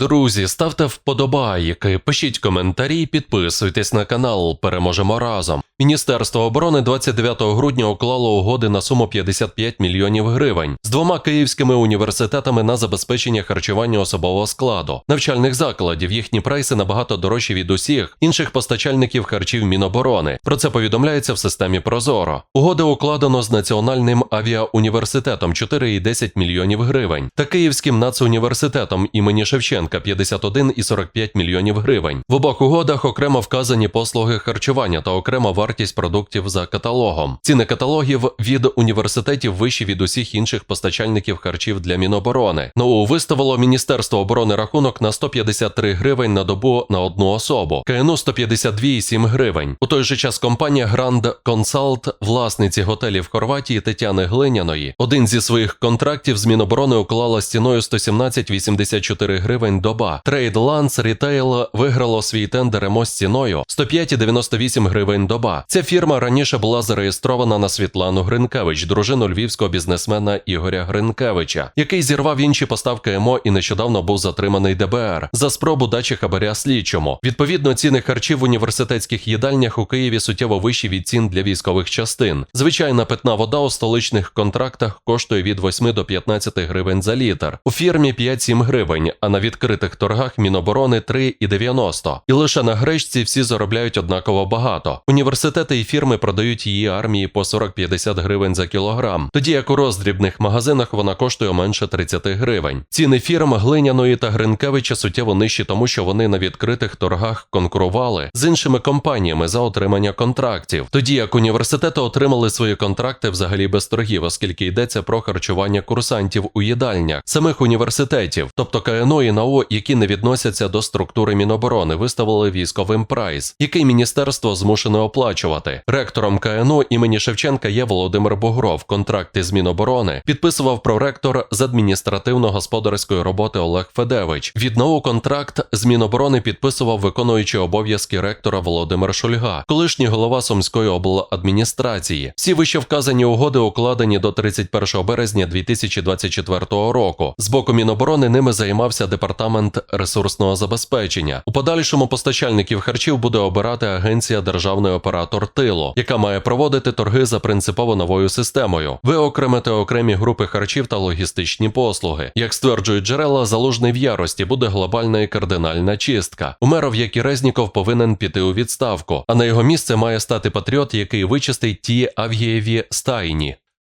Друзі, ставте вподобайки, пишіть коментарі, підписуйтесь на канал. Переможемо разом. Міністерство оборони 29 грудня уклало угоди на суму 55 мільйонів гривень з двома київськими університетами на забезпечення харчування особового складу, навчальних закладів. Їхні прайси набагато дорожчі від усіх інших постачальників харчів Міноборони. Про це повідомляється в системі Прозоро. Угоди укладено з Національним авіауніверситетом 4,10 мільйонів гривень та Київським нацуніверситетом імені Шевченка 51,45 мільйонів гривень. В обох угодах окремо вказані послуги харчування та окрема вартість продуктів за каталогом. Ціни каталогів від університетів вищі від усіх інших постачальників харчів для Міноборони. НОУ виставило Міністерство оборони рахунок на 153 гривень на добу на одну особу, КНУ 152,7 гривень. У той же час компанія Grand Consult, власниці готелів Хорватії Тетяни Глиняної, один зі своїх контрактів з Міноборони уклала з ціною 117,84 гривень доба. Trade Lance Retail виграло свій тендер емо з ціною 105,98 гривень доба. Ця фірма раніше була зареєстрована на Світлану Гринкевич, дружину львівського бізнесмена Ігоря Гринкевича, який зірвав інші поставки емо і нещодавно був затриманий ДБР за спробу дачі хабаря слідчому. Відповідно, ціни харчів в університетських їдальнях у Києві суттєво вищі від цін для військових частин. Звичайна питна вода у столичних контрактах коштує від 8 до 15 гривень за літр. У фірмі 5-7 гривень, а на відкритих торгах Міноборони 3,90. І лише на гречці всі заробляють однаково багато. Університети і фірми продають її армії по 40-50 гривень за кілограм, тоді як у роздрібних магазинах вона коштує менше 30 гривень. Ціни фірм Глиняної та Гринкевича суттєво нижчі, тому що вони на відкритих торгах конкурували з іншими компаніями за отримання контрактів, тоді як університети отримали свої контракти взагалі без торгів, оскільки йдеться про харчування курсантів у їдальнях самих університетів, тобто КНО і НАО, які не відносяться до структури Міноборони, виставили військовим прайс, який міністерство змушене оплачувати. Ректором КНО імені Шевченка є Володимир Бугров. Контракти з Міноборони підписував проректор з адміністративно-господарської роботи Олег Федевич. Від НАУ контракт з Міноборони підписував виконуючий обов'язки ректора Володимир Шульга, колишній голова Сумської обладміністрації. Всі вище вказані угоди укладені до 31 березня 2024 року. З боку Міноборони ними займався департамент ресурсного забезпечення. У подальшому постачальників харчів буде обирати агенція Державний оператор тилу, яка має проводити торги за принципово новою системою, виокремити окремі групи харчів та логістичні послуги. Як стверджують джерела, залужний в ярості буде глобальна і кардинальна чистка. Умеров, як і Резніков, повинен піти у відставку, а на його місце має стати патріот, який вичистить ті авієві стайні.